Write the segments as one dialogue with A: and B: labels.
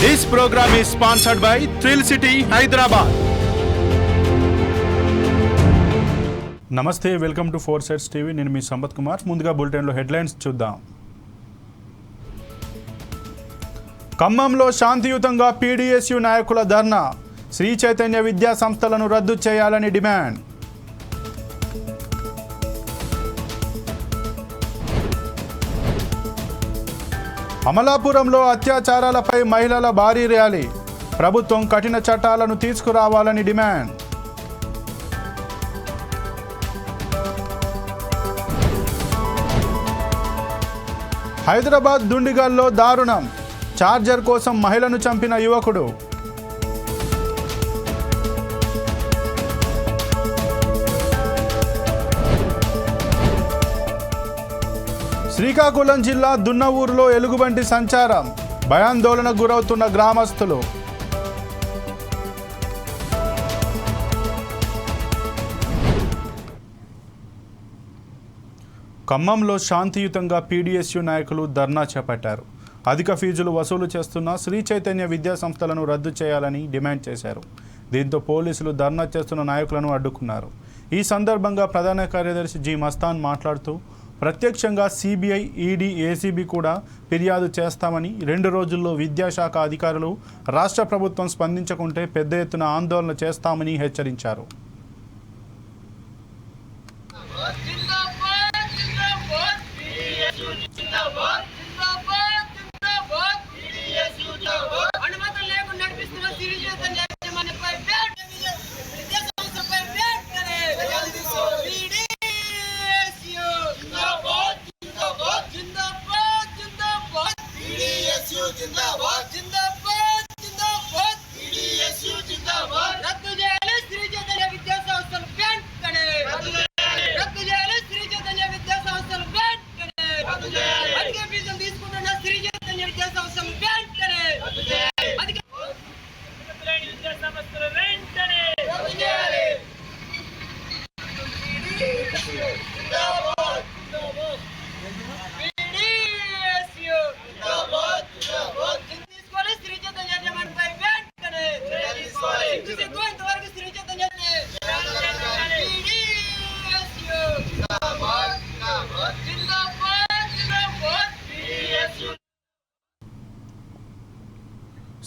A: This program is sponsored by thrill city Hyderabad నమస్తే welcome to four sets TV నేను మీ సంపత్ కుమార్. ముందుగా బులెటిన్లో హెడ్లైన్స్ చూద్దాం. ఖమ్మంలో శాంతియుతంగా పీడీఎస్యు నాయకుల ధర్నా. శ్రీ చైతన్య విద్యా సంస్థలను రద్దు చేయాలని డిమాండ్. అమలాపురంలో అత్యాచారాలపై మహిళల భారీ ర్యాలీ. ప్రభుత్వం కఠిన చట్టాలను తీసుకురావాలని డిమాండ్. హైదరాబాద్ దుండిగల్లో దారుణం. చార్జర్ కోసం మహిళను చంపిన యువకుడు. శ్రీకాకుళం జిల్లా దున్నవూరులో ఎలుగుబంటి సంచారం. భయాందోళనకు గురవుతున్న గ్రామస్తులు. ఖమ్మంలో శాంతియుతంగా పీడీఎస్యు నాయకులు ధర్నా చేపట్టారు. అధిక ఫీజులు వసూలు చేస్తున్న శ్రీ చైతన్య విద్యా సంస్థలను రద్దు చేయాలని డిమాండ్ చేశారు. దీంతో పోలీసులు ధర్నా చేస్తున్న నాయకులను అడ్డుకున్నారు. ఈ సందర్భంగా ప్రధాన కార్యదర్శి జి మస్తాన్ మాట్లాడుతూ ప్రత్యక్షంగా సిబిఐ ఈడీ ఏసీబీ కూడా ఫిర్యాదు చేస్తామని రెండు రోజుల్లో విద్యాశాఖ అధికారులు రాష్ట్ర ప్రభుత్వం స్పందించకుంటే పెద్ద ఎత్తున ఆందోళన చేస్తామని హెచ్చరించారు.
B: జిందాబాద్ జిందాబాద్.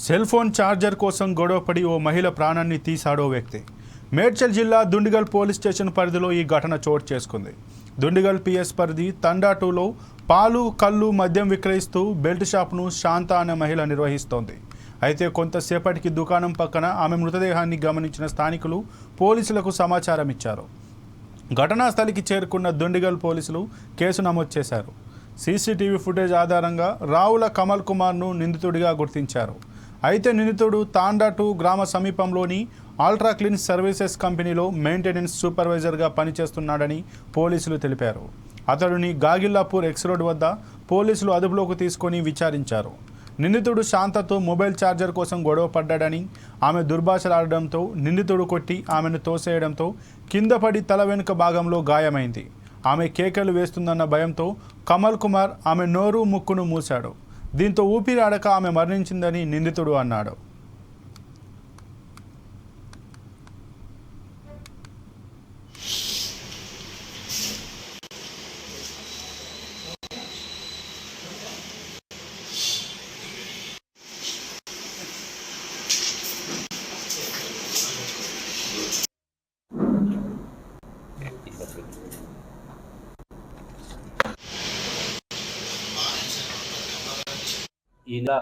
A: సెల్ ఫోన్ ఛార్జర్ కోసం గొడవపడి ఓ మహిళ ప్రాణాన్ని తీశాడో వ్యక్తి. మేడ్చల్ జిల్లా దుండిగల్ పోలీస్ స్టేషన్ పరిధిలో ఈ ఘటన చోటు చేసుకుంది. దుండిగల్ పిఎస్ పరిధి తండా టూలో పాలు కళ్ళు మద్యం విక్రయిస్తూ బెల్ట్ షాప్ను శాంత అనే మహిళ నిర్వహిస్తోంది. అయితే కొంతసేపటికి దుకాణం పక్కన ఆమె మృతదేహాన్ని గమనించిన స్థానికులు పోలీసులకు సమాచారం ఇచ్చారు. ఘటనా స్థలికి చేరుకున్న దుండిగల్ పోలీసులు కేసు నమోదు చేశారు. సీసీటీవీ ఫుటేజ్ ఆధారంగా రావుల కమల్ కుమార్ను నిందితుడిగా గుర్తించారు. అయితే నిందితుడు తాండా టూ గ్రామ సమీపంలోని ఆల్ట్రా క్లీన్ సర్వీసెస్ కంపెనీలో మెయింటెనెన్స్ సూపర్వైజర్గా పనిచేస్తున్నాడని పోలీసులు తెలిపారు. అతడిని గాగిల్లాపూర్ ఎక్స్ రోడ్ వద్ద పోలీసులు అదుపులోకి తీసుకొని విచారించారు. నిందితుడు శాంతతో మొబైల్ ఛార్జర్ కోసం గొడవ పడ్డాడని ఆమె దుర్భాషలాడడంతో నిందితుడు కొట్టి ఆమెను తోసేయడంతో కింద పడి తల వెనుక భాగంలో గాయమైంది. ఆమె కేకలు వేస్తుందన్న భయంతో కమల్ కుమార్ ఆమె నోరు ముక్కును మూశాడు. దీంతో ఊపిరాడక ఆమె మరణించిందని నిందితుడు అన్నాడు.
C: ఈ నెల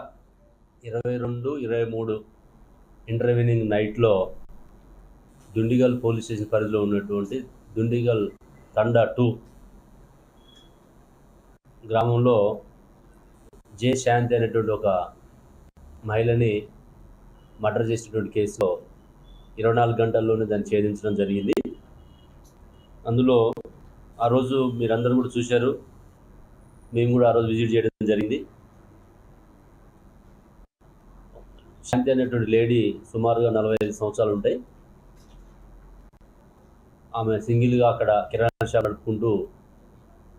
C: ఇరవై రెండు ఇరవై మూడు ఇంటర్వీనింగ్ నైట్లో దుండిగల్ పోలీస్ స్టేషన్ పరిధిలో ఉన్నటువంటి దుండిగల్ తండా టూ గ్రామంలో జే శాంతి అనేటువంటి ఒక మహిళని మర్డర్ చేసినటువంటి కేసులో ఇరవై నాలుగు గంటల్లోనే దాన్ని ఛేదించడం జరిగింది. అందులో ఆ రోజు మీరందరూ కూడా చూశారు. మేము కూడా ఆ రోజు విజిట్ చేయడం జరిగింది. శాంతి అనేటువంటి లేడీ సుమారుగా నలభై ఐదు సంవత్సరాలు ఉంటాయి. ఆమె సింగిల్గా అక్కడ కిరాణా షాప్ నడుపుకుంటూ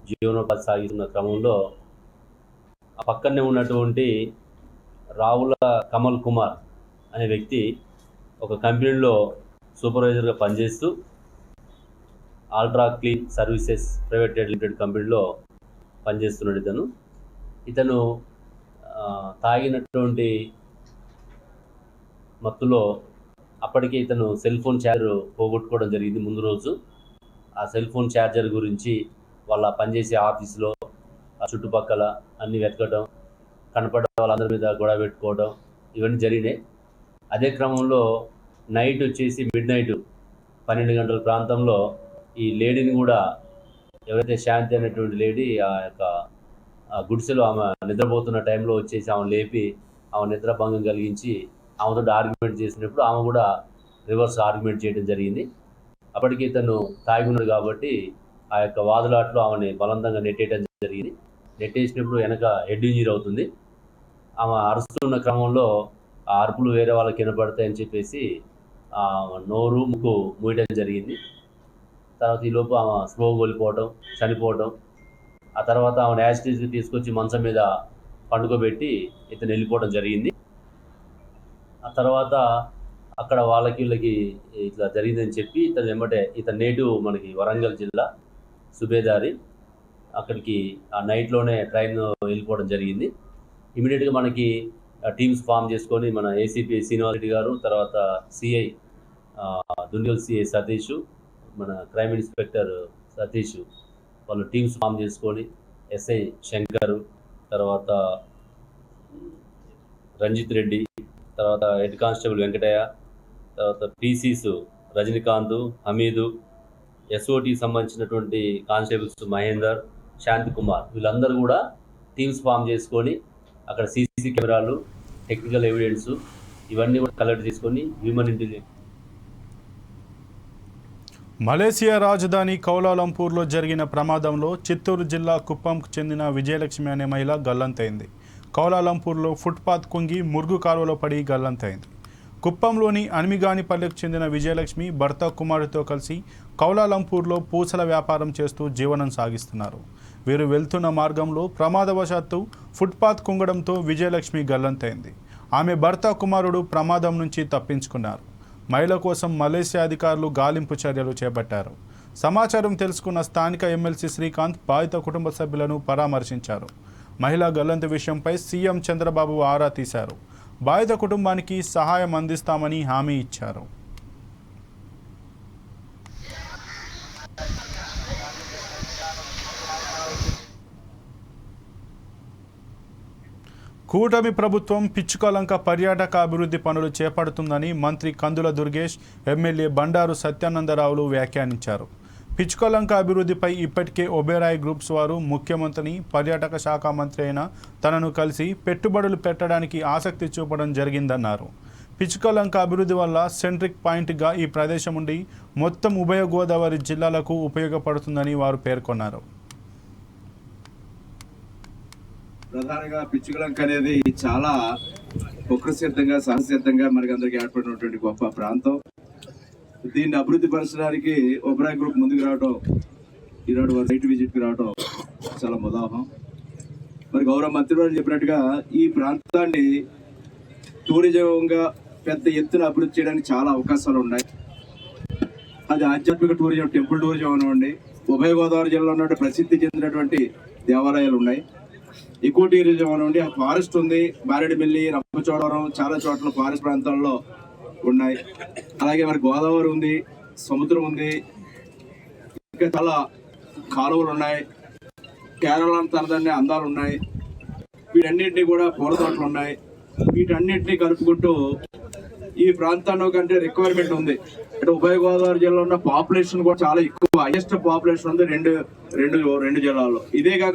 C: జీవనోపాధి సాగిస్తున్న క్రమంలో ఆ పక్కనే ఉన్నటువంటి రావుల కమల్ కుమార్ అనే వ్యక్తి ఒక కంపెనీలో సూపర్వైజర్గా పనిచేస్తూ ultra clean services private limited కంపెనీలో పనిచేస్తున్నాడు ఇతను. ఇతను తాగినటువంటి మత్తులో అప్పటికే ఇతను సెల్ ఫోన్ ఛార్జర్ పోగొట్టుకోవడం జరిగింది ముందు రోజు. ఆ సెల్ ఫోన్ ఛార్జర్ గురించి వాళ్ళ పనిచేసే ఆఫీసులో ఆ చుట్టుపక్కల అన్ని వెతకడం కనపడడం వాళ్ళందరి మీద గొడవ పెట్టుకోవడం ఇవన్నీ జరిగినాయి. అదే క్రమంలో నైట్ వచ్చేసి మిడ్ నైట్ పన్నెండు గంటల ప్రాంతంలో ఈ లేడీని కూడా ఎవరైతే శాంతి అనేటువంటి లేడీ ఆ యొక్క గుడిసెలో ఆమె నిద్రపోతున్న టైంలో వచ్చేసి ఆమె లేపి ఆమె నిద్రభంగం కలిగించి ఆమెతో ఆర్గ్యుమెంట్ చేసినప్పుడు ఆమె కూడా రివర్స్ ఆర్గ్యుమెంట్ చేయడం జరిగింది. అప్పటికి ఇతను తాగి ఉన్నాడు కాబట్టి ఆ యొక్క వాదులాట్లో ఆమెని బలవంతంగా నెట్టేయడం జరిగింది. నెట్టేసినప్పుడు వెనక హెడ్ ఇంజరీ అవుతుంది. ఆమె అరుస్తున్న క్రమంలో ఆ అరుపులు వేరే వాళ్ళకి వినపడతాయని చెప్పేసి నోరు ముక్కు మూయడం జరిగింది. తర్వాత ఈ లోపు ఆమె స్లో కోల్పోవటం చనిపోవటం ఆ తర్వాత ఆమె యాసిటీస్కి తీసుకొచ్చి మంచం మీద పండుకోబెట్టి ఇతను వెళ్ళిపోవడం జరిగింది. ఆ తర్వాత అక్కడ వాళ్ళకి వీళ్ళకి ఇట్లా జరిగిందని చెప్పి ఇతను వెంబటే ఇతను నేటివ్ మనకి వరంగల్ జిల్లా సుబేదారి అక్కడికి ఆ నైట్లోనే ట్రైన్ వెళ్ళిపోవడం జరిగింది. ఇమీడియట్గా మనకి టీమ్స్ ఫామ్ చేసుకొని మన ఏసీపీ శ్రీనివాస రెడ్డి గారు తర్వాత సిఐ దుండిగల్ సిఐ సతీష్ మన క్రైమ్ ఇన్స్పెక్టర్ సతీష్ వాళ్ళు టీమ్స్ ఫామ్ చేసుకొని ఎస్ఐ శంకర్ తర్వాత రంజిత్ రెడ్డి తర్వాత హెడ్ కానిస్టేబుల్ వెంకటయ్య తర్వాత పీసీస్ రజనీకాంత్ హమీదు ఎస్ఓటి సంబంధించినటువంటి కానిస్టేబుల్స్ మహేందర్ శాంతి కుమార్. వీళ్ళందరూ కూడా టీమ్స్ ఫామ్ చేసుకొని అక్కడ సీసీ కెమెరాలు టెక్నికల్ ఎవిడెన్స్ ఇవన్నీ కూడా కలెక్ట్ చేసుకొని హ్యూమన్ ఇంటెలిజెన్స్
A: మలేసియా రాజధాని కౌలాలంపూర్లో జరిగిన ప్రమాదంలో చిత్తూరు జిల్లా కుప్పంకు చెందిన విజయలక్ష్మి అనే మహిళ గల్లంతైంది. కౌలాలంపూర్లో ఫుట్పాత్ కుంగి మురుగు కాలువలో పడి గల్లంతైంది. కుప్పంలోని అనిమిగానిపల్లెకు చెందిన విజయలక్ష్మి భర్త కుమారుడితో కలిసి కౌలాలంపూర్లో పూసల వ్యాపారం చేస్తూ జీవనం సాగిస్తున్నారు. వీరు వెళ్తున్న మార్గంలో ప్రమాదవశాత్తు ఫుట్పాత్ కుంగడంతో విజయలక్ష్మి గల్లంతైంది. ఆమె భర్త కుమారుడు ప్రమాదం నుంచి తప్పించుకున్నారు. మహిళ కోసం మలేసియా అధికారులు గాలింపు చర్యలు చేపట్టారు. సమాచారం తెలుసుకున్న స్థానిక ఎమ్మెల్సీ శ్రీకాంత్ బాధిత కుటుంబ సభ్యులను పరామర్శించారు. మహిళా గల్లంతు విషయంపై సీఎం చంద్రబాబు ఆరా తీశారు. బాధిత కుటుంబానికి సహాయం అందిస్తామని హామీ ఇచ్చారు. కూటమి ప్రభుత్వం పిచ్చుకలంక పర్యాటక అభివృద్ధి పనులు చేపడుతుందని మంత్రి కందుల దుర్గేష్ ఎమ్మెల్యే బండారు సత్యానందరావులు వ్యాఖ్యానించారు. పిచ్చుకలంక అభివృద్ధిపై ఇప్పటికే ఒబేరాయ్ గ్రూప్స్ వారు ముఖ్యమంత్రిని పర్యాటక శాఖ మంత్రి అయిన తనను కలిసి పెట్టుబడులు పెట్టడానికి ఆసక్తి చూపడం జరిగిందన్నారు. పిచ్చుకలంక అభివృద్ధి వల్ల సెంట్రిక్ పాయింట్గా ఈ ప్రదేశం ఉండి మొత్తం ఉభయ గోదావరి జిల్లాలకు ఉపయోగపడుతుందని వారు పేర్కొన్నారు.
D: ప్రధానంగా పిచ్చుకలంక అనేది చాలా కుక్రసిద్ధంగా సహసిద్ధంగా మనకి అందరికి ఏర్పడినటువంటి గొప్ప ప్రాంతం. దీన్ని అభివృద్ధి పరచడానికి ఒబరాయ్ గ్రూప్ ముందుకు రావడం ఈనాడు వారు సైట్ విజిట్కి రావడం చాలా ముదాహం. మరి గౌరవ మంత్రివారు చెప్పినట్టుగా ఈ ప్రాంతాన్ని టూరిజంగా పెద్ద ఎత్తున అభివృద్ధి చేయడానికి చాలా అవకాశాలు ఉన్నాయి. అది ఆధ్యాత్మిక టూరిజం టెంపుల్ టూరిజం అనివ్వండి. ఉభయ గోదావరి జిల్లాలో ఉన్నటువంటి ప్రసిద్ధి చెందినటువంటి దేవాలయాలు ఉన్నాయి. ఎక్కువ టూరిజం అనివ్వండి. ఆ ఫారెస్ట్ ఉంది. మారేడుమిల్లి రంపచోడవరం చాలా చోట్ల ఫారెస్ట్ ప్రాంతాల్లో ఉన్నాయి. అలాగే మరి గోదావరి ఉంది సముద్రం ఉంది. ఇంకా చాలా కాలువలు ఉన్నాయి. కేరళ తనదన్ని అందాలు ఉన్నాయి. వీటన్నింటినీ కూడా పూల తోటలు ఉన్నాయి. వీటన్నింటినీ కలుపుకుంటూ ఈ ప్రాంతంలో కంటే రిక్వైర్మెంట్ ఉంది. అంటే ఉభయ గోదావరి జిల్లాలో ఉన్న పాపులేషన్ కూడా చాలా ఎక్కువ. హైయెస్ట్ పాపులేషన్ ఉంది రెండు రెండు రెండు జిల్లాల్లో. ఇదే కాక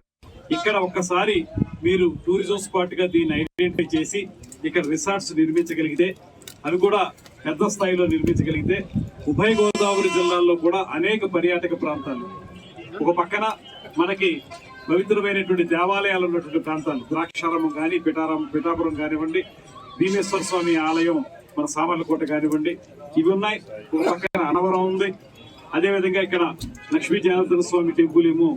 E: ఇక్కడ ఒక్కసారి మీరు టూరిజం స్పాట్గా దీన్ని ఐడెంటిఫై చేసి ఇక్కడ రిసార్ట్స్ నిర్మించగలిగితే అవి కూడా పెద్ద స్థాయిలో నిర్మించగలిగితే ఉభయ గోదావరి జిల్లాల్లో కూడా అనేక పర్యాటక ప్రాంతాలు. ఒక పక్కన మనకి పవిత్రమైనటువంటి దేవాలయాలు ఉన్నటువంటి ప్రాంతాలు ద్రాక్షారామం కానీ పిఠారం పిఠాపురం కానివ్వండి భీమేశ్వర స్వామి ఆలయం మన సామర్లకోట కానివ్వండి ఇవి ఉన్నాయి. ఒక పక్కన అనవరం ఉంది. అదేవిధంగా ఇక్కడ లక్ష్మీ జనార్దన స్వామి టెంపుల్ ఏమో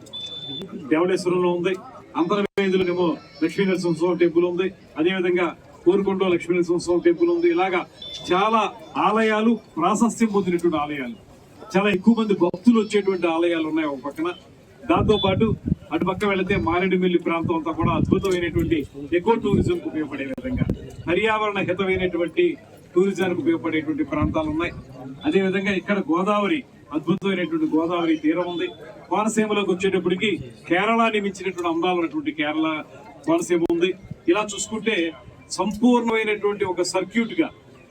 E: దేవళేశ్వరంలో ఉంది. అంతర్వేదిలోనేమో లక్ష్మీ నరసింహ స్వామి టెంపుల్ ఉంది. అదేవిధంగా కోరుకొండ లక్ష్మీ స్వామి టెంపుల్ ఉంది. ఇలాగా చాలా ఆలయాలు ప్రాశస్త్యం పొందినటువంటి ఆలయాలు. చాలా ఎక్కువ మంది భక్తులు వచ్చేటువంటి ఆలయాలు ఉన్నాయి ఒక పక్కన. దాంతోపాటు అటు పక్క వెళితే మారేడుమిల్లి ప్రాంతం అంతా కూడా అద్భుతమైనటువంటి ఎక్కువ టూరిజం ఉపయోగపడే విధంగా పర్యావరణ హితమైనటువంటి టూరిజానికి ఉపయోగపడేటువంటి ప్రాంతాలు ఉన్నాయి. అదే విధంగా ఇక్కడ గోదావరి అద్భుతమైనటువంటి గోదావరి తీరం ఉంది. కోనసీమలోకి వచ్చేటప్పటికి కేరళని మించినటువంటి అందాలు ఉన్నటువంటి కేరళ కోనసీమ ఉంది. ఇలా చూసుకుంటే సంపూర్ణమైనటువంటి ఒక సర్క్యూట్గా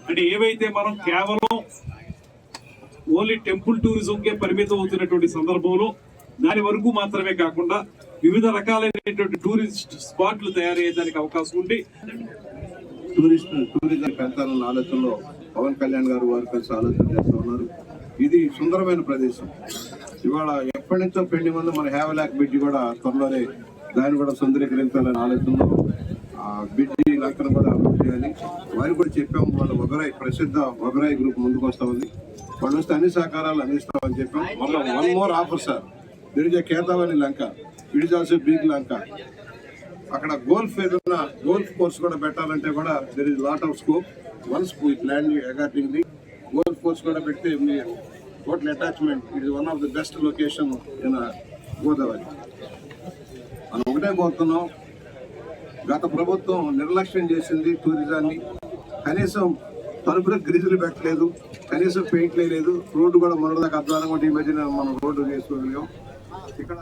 E: అంటే ఏవైతే మనం కేవలం ఓన్లీ టెంపుల్ టూరిజంకే పరిమితం అవుతున్నటువంటి సందర్భంలో దాని వరకు మాత్రమే కాకుండా వివిధ రకాలైనటువంటి టూరిస్ట్ స్పాట్లు తయారయ్యేదానికి అవకాశం ఉంది.
F: టూరిస్ట్ టూరిజం పెంచాలన్న ఆలోచనలో పవన్ కళ్యాణ్ గారు వారు కలిసి ఆలోచన చేస్తూ ఉన్నారు. ఇది సుందరమైన ప్రదేశం. ఇవాళ ఎప్పటి నుంచో పెళ్ళి ముందు మన హ్యావలాక్ బ్రిడ్జ్ కూడా త్వరలోనే దాన్ని కూడా సుందరీకరించాలనే ఆలోచనలో బిడ్డి లంకను కూడా అభివృద్ధి చేయాలి వారికి కూడా చెప్పాము. వాళ్ళ ఒబరాయ్ ప్రసిద్ధ ఒబరాయ్ గ్రూప్ ముందుకు వస్తా ఉంది. వాళ్ళు వస్తే అన్ని సహకారాలు అందిస్తామని చెప్పాం. మళ్ళీ one more offer sir విడిజ Ketavani Lanka it is also big Lanka అక్కడ గోల్ఫ్ ఏదైనా గోల్ఫ్ కోర్స్ కూడా పెట్టాలంటే కూడా there is lot of scope once plan according the golf course కూడా పెడితే మీ hotel attachment it is one of the best location in Godavari మనం ఒకటే కోరుతున్నాం గత ప్రభుత్వం నిర్లక్ష్యం చేసింది టూరిజాన్ని కనీసం తలుపులకు గ్రీజులు పెట్టలేదు కనీసం పెయింట్ లేదు రోడ్డు కూడా మొన్నదాకా అద్వానంగా కూడా ఈ మధ్యన మనం రోడ్డు చేసుకోగలిగాం ఇక్కడ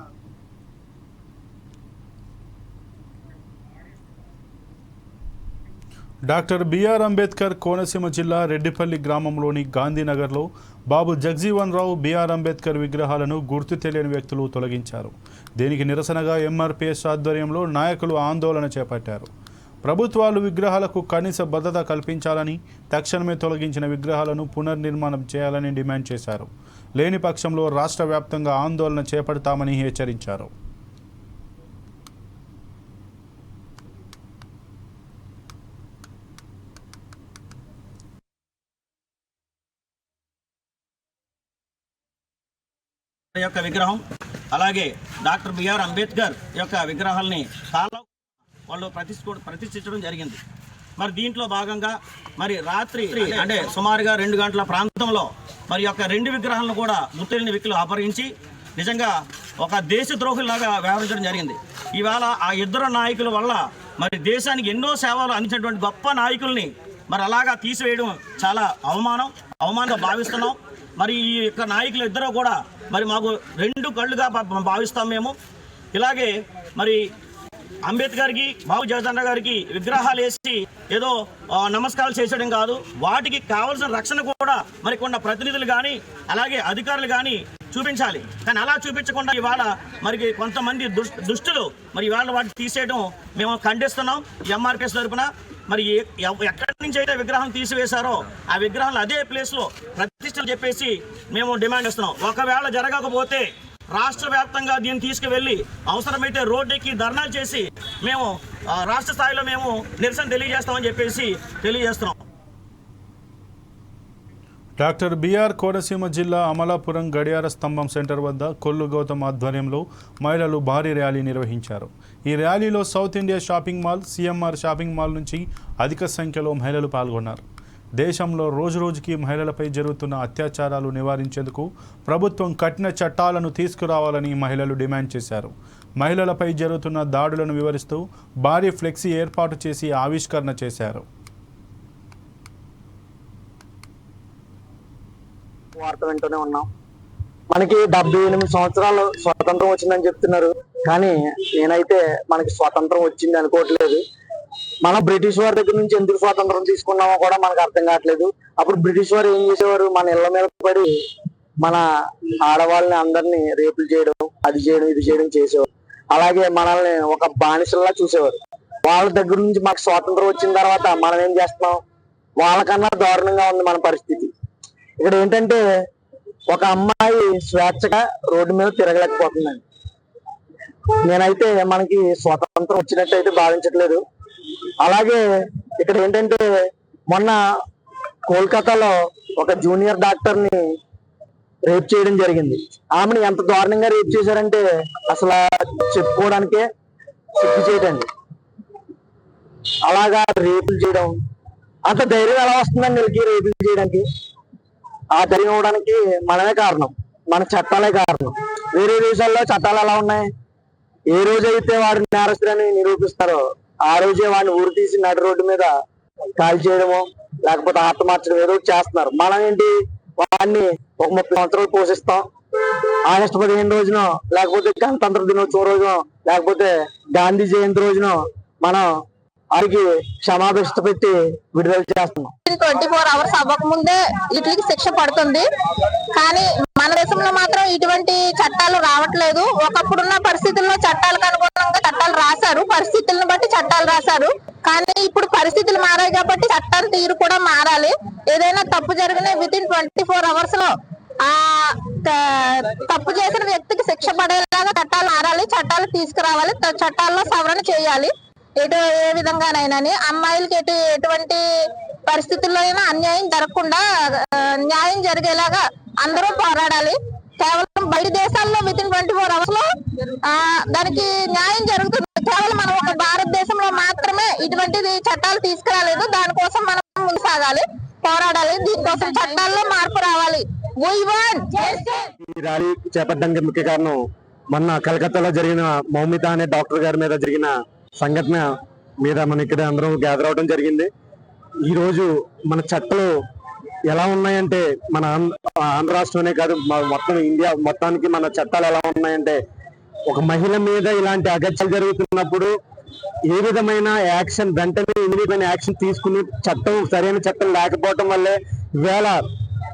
A: డాక్టర్ బిఆర్ అంబేద్కర్ కోనసీమ జిల్లా రెడ్డిపల్లి గ్రామంలోని గాంధీనగర్లో బాబు జగజీవన్ రావు బిఆర్ అంబేద్కర్ విగ్రహాలను గుర్తు తెలియని వ్యక్తులు తొలగించారు. దీనికి నిరసనగా ఎంఆర్పిఎస్ ఆధ్వర్యంలో నాయకులు ఆందోళన చేపట్టారు. ప్రభుత్వాలు విగ్రహాలకు కనీస భద్రత కల్పించాలని తక్షణమే తొలగించిన విగ్రహాలను పునర్నిర్మాణం చేయాలని డిమాండ్ చేశారు. లేని పక్షంలో రాష్ట్ర వ్యాప్తంగా ఆందోళన చేపడతామని హెచ్చరించారు.
G: యొక్క విగ్రహం అలాగే డాక్టర్ బిఆర్ అంబేద్కర్ యొక్క విగ్రహాలని చాలా వాళ్ళు ప్రతిష్ఠ ప్రతిష్ఠించడం జరిగింది. మరి దీంట్లో భాగంగా మరి రాత్రి అంటే సుమారుగా రెండు గంటల ప్రాంతంలో మరి యొక్క రెండు విగ్రహాలను కూడా గుర్తులేని వ్యక్తులు అపహరించి నిజంగా ఒక దేశద్రోహుల్లాగా వ్యవహరించడం జరిగింది. ఇవాళ ఆ ఇద్దరు నాయకుల వల్ల మరి దేశానికి ఎన్నో సేవలు అందించినటువంటి గొప్ప నాయకుల్ని మరి అలాగా తీసివేయడం చాలా అవమానం అవమానంగా భావిస్తున్నాం. మరి ఈ యొక్క నాయకులు ఇద్దరు కూడా మరి మాకు రెండు కళ్ళుగా భా- భావిస్తాం మేము. ఇలాగే మరి అంబేద్కర్కి బాబు జగదన్న గారికి విగ్రహాలు వేసి ఏదో నమస్కారాలు చేసేయడం కాదు. వాటికి కావాల్సిన రక్షణ కూడా మరి కొన్న ప్రతినిధులు కానీ అలాగే అధికారులు కానీ చూపించాలి. కానీ అలా చూపించకుండా ఇవాళ మరి కొంతమంది దుష్- దుష్టులు మరి ఇవాళ వాటిని తీసేయడం మేము ఖండిస్తున్నాం. ఎంఆర్పిఎస్ తరపున మరి ఎక్కడి నుంచి అయితే విగ్రహం తీసివేశారో ఆ విగ్రహాలు అదే ప్లేస్లో ప్రతిష్టలు చెప్పేసి మేము డిమాండ్ ఇస్తున్నాం. ఒకవేళ జరగకపోతే రాష్ట్ర వ్యాప్తంగా దీన్ని తీసుకువెళ్ళి అవసరమైతే రోడ్డుకి ధర్నాలు చేసి మేము రాష్ట్ర స్థాయిలో మేము నిరసన తెలియజేస్తామని చెప్పేసి తెలియజేస్తున్నాం.
A: డాక్టర్ బీఆర్ కోనసీమ జిల్లా అమలాపురం గడియార స్తంభం సెంటర్ వద్ద కొల్లు గౌతమ్ ఆధ్వర్యంలో మహిళలు భారీ ర్యాలీ నిర్వహించారు. ఈ ర్యాలీలో south India shopping mall CMR shopping mall నుంచి అధిక సంఖ్యలో మహిళలు పాల్గొన్నారు. దేశంలో రోజురోజుకి మహిళలపై జరుగుతున్న అత్యాచారాలు నివారించేందుకు ప్రభుత్వం కఠిన చట్టాలను తీసుకురావాలని మహిళలు డిమాండ్ చేశారు. మహిళలపై జరుగుతున్న దాడులను వివరిస్తూ భారీ ఫ్లెక్సీ ఏర్పాటు చేసి ఆవిష్కరణ చేశారు.
H: వార్త వింటూనే ఉన్నాం. మనకి డెబ్బై ఎనిమిది సంవత్సరాలు స్వాతంత్రం వచ్చిందని చెప్తున్నారు. కానీ నేనైతే మనకి స్వాతంత్రం వచ్చింది అనుకోవట్లేదు. మనం బ్రిటిష్ వారి దగ్గర నుంచి ఎందుకు స్వాతంత్రం తీసుకున్నామో కూడా మనకు అర్థం కావట్లేదు. అప్పుడు బ్రిటిష్ వారు ఏం చేసేవారు? మన ఇళ్ళ మీద పడి మన ఆడవాళ్ళని అందరినీ రేపులు చేయడం అది చేయడం ఇది చేయడం చేసేవారు. అలాగే మనల్ని ఒక బానిసల్లా చూసేవారు. వాళ్ళ దగ్గర నుంచి మాకు స్వాతంత్రం వచ్చిన తర్వాత మనం ఏం చేస్తున్నాం? వాళ్ళకన్నా దారుణంగా ఉంది మన పరిస్థితి. ఇక్కడ ఏంటంటే ఒక అమ్మాయి స్వేచ్ఛగా రోడ్డు మీద తిరగలేకపోతుందండి. నేనైతే మనకి స్వతంత్రం వచ్చినట్టు అయితే భావించట్లేదు. అలాగే ఇక్కడ ఏంటంటే మొన్న కోల్కతాలో ఒక జూనియర్ డాక్టర్ని రేప్ చేయడం జరిగింది. ఆమెను ఎంత దారుణంగా రేప్ చేశారంటే అసలు చెప్పుకోవడానికే సిగ్గు చేయటండి. అలాగా రేపులు చేయడం అంత ధైర్యం ఎలా వస్తుందండి వీళ్ళకి రేపులు చేయడానికి? ఆ ధైర్యం మనమే కారణం. మన చట్టాలే కారణం. వేరే దేశాల్లో చట్టాలు ఎలా ఉన్నాయి? ఏ రోజు అయితే వాడు నేరస్తుడని నిరూపిస్తారో ఆ రోజే వాడిని ఊరు తీసి నడి రోడ్డు మీద కాల్ చేయడము లేకపోతే ఆత్మహత్యం ఏదో చేస్తున్నారు. మనం ఏంటి? వాడిని ఒక ముప్పై సంవత్సరాలు పోషిస్తాం. ఆగస్టు పదిహేను రోజున లేకపోతే గణతంత్ర దినోత్సవం రోజున లేకపోతే గాంధీ జయంతి రోజున మనం వారికి క్షమాభిష్ట పెట్టి విడుదల చేస్తున్నాం.
I: ట్వంటీ ఫోర్ అవర్స్ అవ్వక ముందే వీటికి శిక్ష పడుతుంది. కానీ మన దేశంలో మాత్రం ఇటువంటి చట్టాలు రావట్లేదు. ఒకప్పుడున్న పరిస్థితుల్లో చట్టాలకు అనుగుణంగా చట్టాలు రాశారు. పరిస్థితులను బట్టి చట్టాలు రాశారు. కానీ ఇప్పుడు పరిస్థితులు మారాయి కాబట్టి చట్టాల తీరు కూడా మారాలి. ఏదైనా తప్పు జరిగిన విత్ ఇన్ ట్వంటీ ఫోర్ అవర్స్లో ఆ తప్పు చేసిన వ్యక్తికి శిక్ష పడేలాగా చట్టాలు మారాలి. చట్టాలు తీసుకురావాలి. చట్టాల్లో సవరణ చేయాలి. ఎటు ఏ విధంగానైనా అమ్మాయిలకి ఎటు ఎటువంటి పరిస్థితుల్లో అయినా అన్యాయం జరగకుండా న్యాయం జరిగేలాగా అందరూ పోరాడాలి. కేవలం బయట దేశాల్లో విత్ ఇన్ ట్వంటీ ఫోర్ అవర్స్లో ఆ, దానికి న్యాయం జరుగుతుంది. కేవలం మనం ఒక భారతదేశంలో మాత్రమే ఇటువంటిది చట్టాలు తీసుకురాలేదు. దానికోసం మనం ముందు సాగాలి పోరాడాలి. దీనికోసం చట్టాల్లో మార్పు రావాలి.
H: ఈ ర్యాలీ చేపట్టడానికి ముఖ్య కారణం మొన్న కలకత్తాలో జరిగిన మౌమిత అనే డాక్టర్ గారి మీద జరిగిన సంఘటన మీద మన ఇక్కడ అందరం గ్యాదర్ అవడం జరిగింది. ఈ రోజు మన చట్టాలు ఎలా ఉన్నాయంటే మన ఆంధ్ర ఆంధ్ర రాష్ట్రమే కాదు మొత్తం ఇండియా మొత్తానికి మన చట్టాలు ఎలా ఉన్నాయంటే ఒక మహిళ మీద ఇలాంటి అగత్యాలు జరుగుతున్నప్పుడు ఏ విధమైన యాక్షన్ వెంటనే ఇమీడియట్ యాక్షన్ తీసుకుని చట్టం సరైన చట్టం లేకపోవటం వల్లే వేళ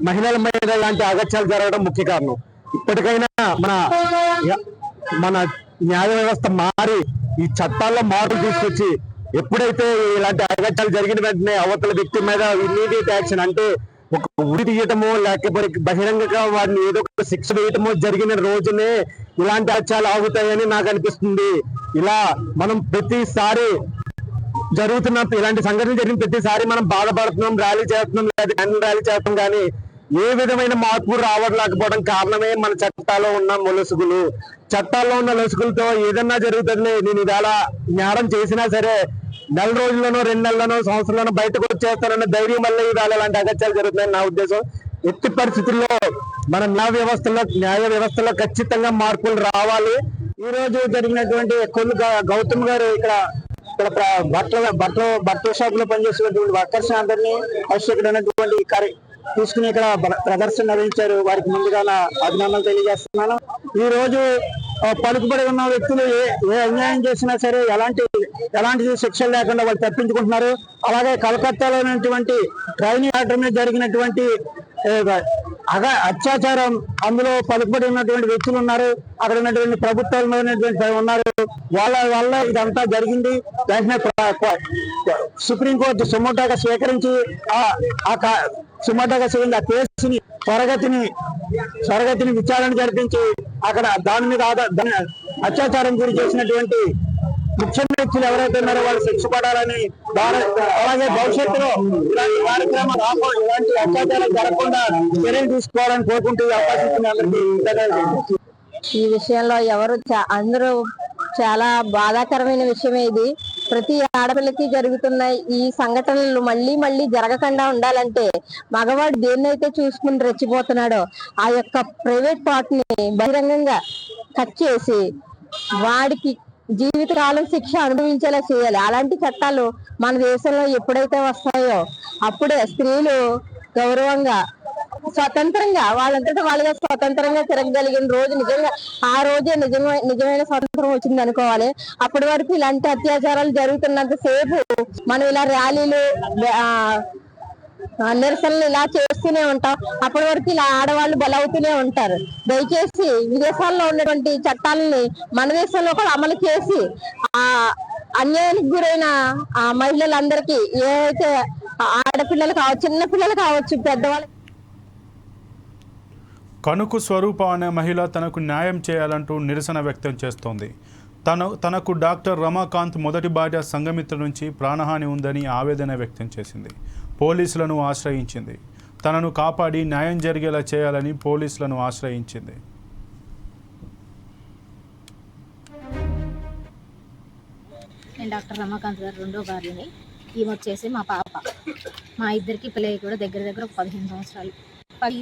H: మహిళల మీద ఇలాంటి అగత్యాలు జరగడం ముఖ్య కారణం. ఇప్పటికైనా మన మన న్యాయ వ్యవస్థ మారి ఈ చట్టాల్లో మార్పులు తీసుకొచ్చి ఎప్పుడైతే ఇలాంటి అగత్యాలు జరిగిన వెంటనే అవతల వ్యక్తి మీద ఇమీడియట్ యాక్షన్ అంటే ఒక ఉరి తీయటమో లేకపోతే బహిరంగంగా వారిని ఏదో ఒక శిక్ష వేయటమో జరిగిన రోజునే ఇలాంటి అత్యాలు ఆగుతాయని నాకు అనిపిస్తుంది. ఇలా మనం ప్రతిసారి జరుగుతున్న ఇలాంటి సంఘటనలు జరిగిన ప్రతిసారి మనం బాధపడుతున్నాం ర్యాలీ చేస్తున్నాం లేదా ర్యాలీ చేస్తాం కానీ ఏ విధమైన మార్పు రావట్లేకపోవడం కారణమే మన చట్టాల్లో ఉన్న లొసుగులు చట్టాల్లో ఉన్న లొసుగులతో ఏదన్నా జరుగుతుంది నేను ఇవాళ జ్ఞానం చేసినా సరే నెల రోజుల్లోనో రెండు నెలలోనో సంవత్సరంలోనో బయటకు వచ్చేస్తానన్న ధైర్యం వల్ల ఇవాళ ఇలాంటి అగత్యాలు జరుగుతున్నాయని నా ఉద్దేశం. ఎట్టి పరిస్థితుల్లో మన న్యాయ వ్యవస్థలో న్యాయ వ్యవస్థలో ఖచ్చితంగా మార్పులు రావాలి. ఈ రోజు జరిగినటువంటి కొల్లు గౌతమ్ గారు ఇక్కడ ఇక్కడ బట్టల బట్టల బట్టల షాప్లో పనిచేస్తున్నటువంటి వర్కర్స్ అందరినీ ఫస్ట్ ఇక్కడ ఉన్నటువంటి కార్య తీసుకుని ఇక్కడ ప్రదర్శన నిర్వహించారు. వారికి ముందుగా నా అభినందనలు తెలియజేస్తున్నాను. ఈ రోజు పలుకుబడి ఉన్న వ్యక్తులు ఏ ఏ అన్యాయం చేసినా సరే ఎలాంటి ఎలాంటి శిక్షలు లేకుండా వాళ్ళు తప్పించుకుంటున్నారు. అలాగే కలకత్తాలో ఉన్నటువంటి ట్రైనింగ్ ఆర్డర్ మీద జరిగినటువంటి అగ అత్యాచారం అందులో పలుకుబడి ఉన్నటువంటి వ్యక్తులు ఉన్నారు. అక్కడ ఉన్నటువంటి ప్రభుత్వాలు ఉన్నటువంటి ఉన్నారు. వాళ్ళ వల్ల ఇదంతా జరిగింది. వెంటనే ప్ర- సుప్రీంకోర్టు సుమోటాగా స్వీకరించి ఆ ఆ కా- సుమటగా స్వీకరించి ఆ కేసుని త్వరగతిని త్వరగతిని విచారణ జరిపించి అక్కడ దాని మీద ఆధార అత్యాచారం గురి చేసినటువంటి ముఖ్య వ్యక్తులు ఎవరైతే ఉన్నారో వాళ్ళు శిక్ష పడాలని అలాగే భవిష్యత్తులో ఇలాంటి కార్యక్రమాలు రాకుండా ఇలాంటి అత్యాచారాలు జరగకుండా చర్యలు తీసుకోవాలని కోరుకుంటూ ఈ అవకాశం
I: ఈ విషయంలో ఎవరు అందరూ చాలా బాధాకరమైన విషయమే ఇది. ప్రతి ఆడపిల్లకి జరుగుతున్న ఈ సంఘటనలు మళ్ళీ మళ్ళీ జరగకుండా ఉండాలంటే మగవాడు దేన్నైతే చూసుకుని రెచ్చిపోతున్నాడో ఆ యొక్క ప్రైవేట్ పార్ట్ని బహిరంగంగా కట్ చేసి వాడికి జీవితకాలం శిక్ష అనుభవించేలా చేయాలి. అలాంటి చట్టాలు మన దేశంలో ఎప్పుడైతే వస్తాయో అప్పుడే స్త్రీలు గౌరవంగా స్వతంత్రంగా వాళ్ళంతటా వాళ్ళగా స్వతంత్రంగా తిరగగలిగిన రోజు నిజంగా ఆ రోజే నిజమైన నిజమైన స్వతంత్రం వచ్చింది అనుకోవాలి. అప్పటి వరకు ఇలాంటి అత్యాచారాలు జరుగుతున్నంత సేపు మనం ఇలా ర్యాలీలు ఆ, నిరసనలు ఇలా చేస్తూనే ఉంటాం. అప్పటి వరకు ఇలా ఆడవాళ్ళు బలవుతూనే ఉంటారు. దయచేసి విదేశాల్లో ఉన్నటువంటి చట్టాలని మన దేశంలో కూడా అమలు చేసి ఆ అన్యాయానికి గురైన ఆ మహిళలందరికీ ఏవైతే ఆడపిల్లలు కావచ్చు చిన్న పిల్లలు కావచ్చు పెద్దవాళ్ళు
A: కనుకు స్వరూప అనే మహిళ తనకు న్యాయం చేయాలంటూ నిరసన వ్యక్తం చేస్తోంది. తన తనకు డాక్టర్ రమాకాంత్ మొదటి భార్య సంగమిత్ర నుంచి ప్రాణహాని ఉందని ఆవేదన వ్యక్తం చేసింది. పోలీసులను ఆశ్రయించింది. తనను కాపాడి న్యాయం జరిగేలా చేయాలని పోలీసులను ఆశ్రయించింది.
J: నేను డాక్టర్ రమాకాంత్ గారు రెండో భార్యని ఈమె వచ్చేసి మా పాప. మా ఇద్దరికి పిల్లయ్య కూడా దగ్గర దగ్గర ఒక పదిహేను సంవత్సరాలు. పది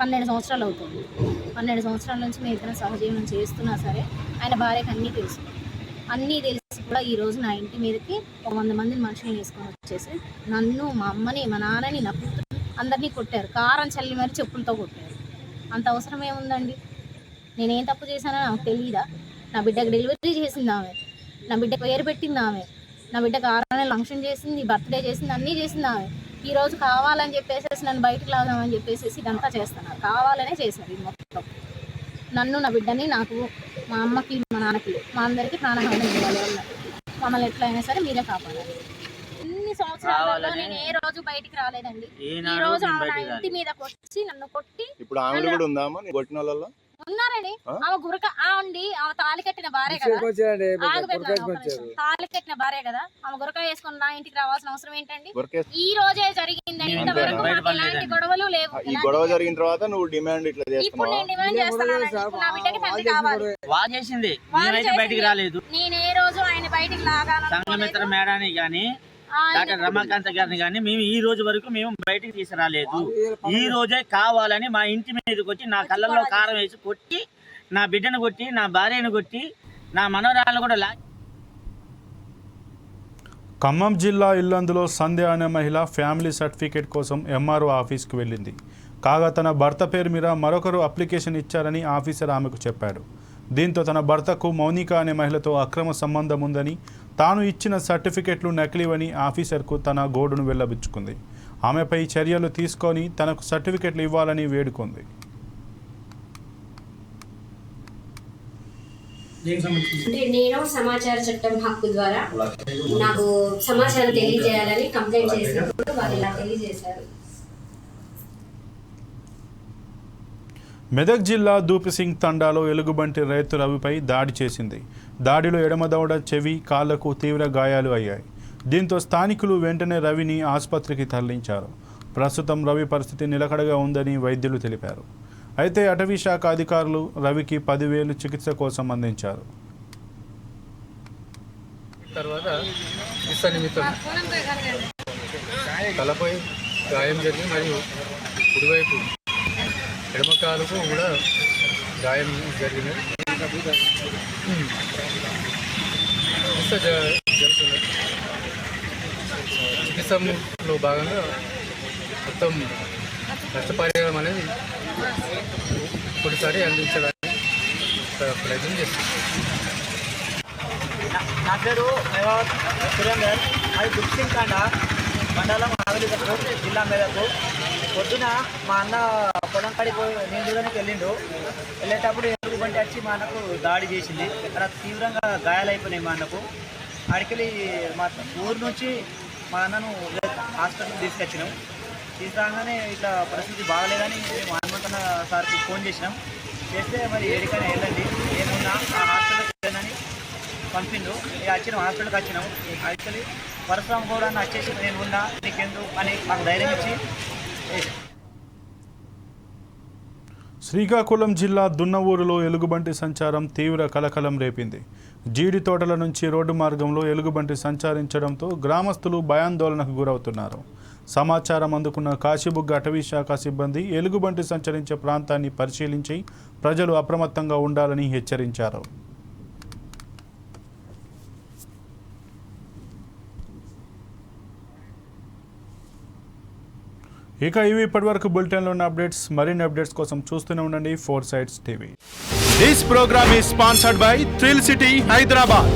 J: పన్నెండు సంవత్సరాలు అవుతుంది. పన్నెండు సంవత్సరాల నుంచి మేము ఇద్దరం సహజీవనం చేస్తున్నా సరే ఆయన భార్యకు అన్నీ తెలుసు. అన్నీ తెలిసి కూడా ఈ రోజు నా ఇంటి మీదకి ఒక వంద మందిని మనుషులు వేసుకొని వచ్చేసి నన్ను మా అమ్మని మా నాన్నని నా కూతురు అందరినీ కొట్టారు. కారం చల్లి మరి చెప్పులతో కొట్టారు. అంత అవసరం ఏముందండి? నేనేం తప్పు చేశానో నాకు తెలియదా నా బిడ్డకు డెలివరీ చేసింది ఆమె. నా బిడ్డకు పేరు పెట్టింది ఆమె. నా బిడ్డకు ఆరు నెలలు ఫంక్షన్ చేసింది బర్త్డే చేసింది అన్నీ చేసింది ఆమె. ఈ రోజు కావాలని చెప్పేసి నన్ను బయటకు లాదామని చెప్పేసి ఇదంతా చేస్తున్నారు. కావాలనే చేశారు ఇది మొత్తం. నన్ను నా బిడ్డని నాకు మా అమ్మకి మా నాన్నకి మా అందరికీ ప్రాణహాని ఇవ్వాలి మమ్మల్ని ఎట్లయినా సరే మీరే కాపాడాలి. ఇన్ని సంవత్సరాలలో నేను ఏ రోజు బయటికి రాలేదండి. ఈ రోజు నా ఇంటి మీద కొట్టి నన్ను కొట్టి
K: ఇప్పుడు కూడా ఉందామా? కొట్టిన వాళ్ళలో
J: ఉన్నారండి.
K: ఆ?
J: ఆమె గురక ఆ అండి ఆమె తాళి కట్టిన భార్య కదా. తాళి కట్టిన భార్య కదా. ఆమె గురక వేసుకుని నా ఇంటికి రావాల్సిన అవసరం ఏంటండి? ఈ రోజే జరిగిందండి. ఇంతవరకు మాకు ఎలాంటి గొడవలు లేవు.
K: ఈ గొడవ జరిగిన తర్వాత నువ్వు డిమాండ్ ఇట్లా
J: ఇప్పుడు నేను డిమాండ్ చేస్తున్నానండి. ఇప్పుడు నా బిడ్డకి తండ్రి కావాలి.
L: వాళ్ళు చేసింది.
J: వాళ్ళు
L: నేనైతే బయటికి
J: చేసింది.
L: రాలేదు.
J: నేను ఏ రోజు ఆయన బయటికి
L: సంఘమిత్ర
J: లాగాను
L: మేడాన్ని కానీ డాక్టర్ రమాకాంత్ గారిని కానీ మేము ఈ రోజు వరకు మేము బయటికి తీసుకురాలేదు. ఈ రోజే కావాలని మా ఇంటి మీదకి వచ్చి నా కళ్ళల్లో కారం వేసి కొట్టి నా బిడ్డను కొట్టి నా భార్యను కొట్టి నా మనవరాలను కూడా లా
A: ఖమ్మం జిల్లా ఇల్లందులో సంధ్య అనే మహిళ ఫ్యామిలీ సర్టిఫికేట్ కోసం ఎంఆర్ఓ ఆఫీస్కి వెళ్ళింది. కాగా తన భర్త పేరు మీద మరొకరు అప్లికేషన్ ఇచ్చారని ఆఫీసర్ ఆమెకు చెప్పాడు. దీంతో తన భర్తకు మౌనిక అనే మహిళతో అక్రమ సంబంధం ఉందని తాను ఇచ్చిన సర్టిఫికెట్లు నకిలీవని ఆఫీసర్కు తన గోడును వెళ్ళబుచ్చుకుంది ఆమెపై చర్యలు తీసుకొని తనకు సర్టిఫికెట్లు ఇవ్వాలని వేడుకుంది.
M: అంటే నేను సమాచార చట్టం హక్కు ద్వారా నాకు సమాచారం తెలియజేయాలని కంప్లైంట్ చేసినప్పుడు వాళ్ళు ఇలా తెలియజేశారు.
A: మెదక్ జిల్లా దూపిసింగ్ తండాలో ఎలుగుబంటి రైతు రవిపై దాడి చేసింది. దాడిలో ఎడమదవడ చెవి కాళ్ళకు తీవ్ర గాయాలు అయ్యాయి. దీంతో స్థానికులు వెంటనే రవిని ఆసుపత్రికి తరలించారు. ప్రస్తుతం రవి పరిస్థితి నిలకడగా ఉందని వైద్యులు తెలిపారు. అయితే అటవీ శాఖ అధికారులు రవికి పదివేలు చికిత్స కోసం అందించారు.
N: తర్వాత తలపై గాయం జరిగి మరియు కుడివైపు ఎడమ కాలుకు కూడా గాయం జరిగింది జరుగుతుంది చికిత్సలో భాగంగా మొత్తం నష్టపరిహారం అనేది ఒకటిసారి అందించడానికి ప్రయత్నం చేస్తాం
L: నా పేరు సురేందర్ అది దుర్సింగ్ మండలం ఆవిలిగట్టు జిల్లా మేరకు పొద్దున మా అన్న పొలం కాడికి పోయి నేను వెళ్ళిండు. వెళ్ళేటప్పుడు ఎదురు బండి వచ్చి మా అన్నకు దాడి చేసింది. అలా తీవ్రంగా గాయాలైపోయినాయి మా అన్నకు. అడికెళ్ళి మా ఊరు నుంచి మా అన్నను హాస్పిటల్కి తీసుకొచ్చినాం. తీసుకురాగానే ఇట్లా పరిస్థితి బాగలేదని మేము హనుమంతన్న సార్కి ఫోన్ చేసినాం. చేస్తే మరి ఏడికైనా వెళ్ళండి. ఏమన్నా ఆ హాస్పిటల్కి వెళ్ళని పంపిండు. ఇక వచ్చినాం హాస్పిటల్కి వచ్చినాం. యాక్చువల్లీ పరశురామ్ గౌడ్ అన్న వచ్చేసి నేను ఉన్నా నీకెందుకు అని మాకు ధైర్యం ఇచ్చి
A: శ్రీకాకుళం జిల్లా దున్నవూరులో ఎలుగుబంటి సంచారం తీవ్ర కలకలం రేపింది. జీడి తోటల నుంచి రోడ్డు మార్గంలో ఎలుగుబంటి సంచరించడంతో గ్రామస్తులు భయాందోళనకు గురవుతున్నారు. సమాచారం అందుకున్న కాశీబుగ్గ అటవీ శాఖ సిబ్బంది ఎలుగుబంటి సంచరించే ప్రాంతాన్ని పరిశీలించి ప్రజలు అప్రమత్తంగా ఉండాలని హెచ్చరించారు. ఇక ఇవి ఇప్పటివరకు బులెటిన్లో ఉన్న అప్డేట్స్. మరిన్ని అప్డేట్స్ కోసం చూస్తూనే ఉండండి Four Sides TV. This programme ఈ sponsored by Thrill City Hyderabad